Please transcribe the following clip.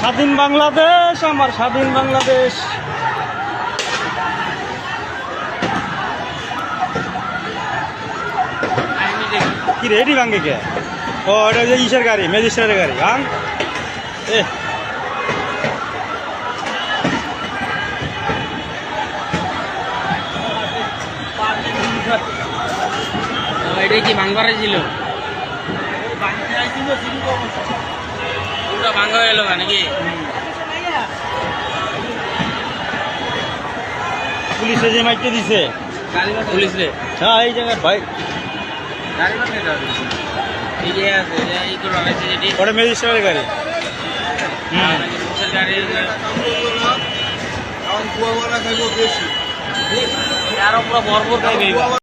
স্বাধীন বাংলাদেশ, আমার স্বাধীন বাংলাদেশ। কি রেডি ভাঙ্গে কে? ও, এটা ইসের গাড়ি, ম্যাজিস্ট্রেটের গাড়ি, ভাঙ। এটা কি ভাঙবারে ছিল পুরো ভাঙা গেল নাকি পুলিশে যে মাইকে দিছে পুলিশ হ্যাঁ এই জায়গায় ভাই। এই আছে এই করে ম্যাজিস্ট্রেটের গাড়ি গাড়ি। আরও পুরো ভরপুর খাইবে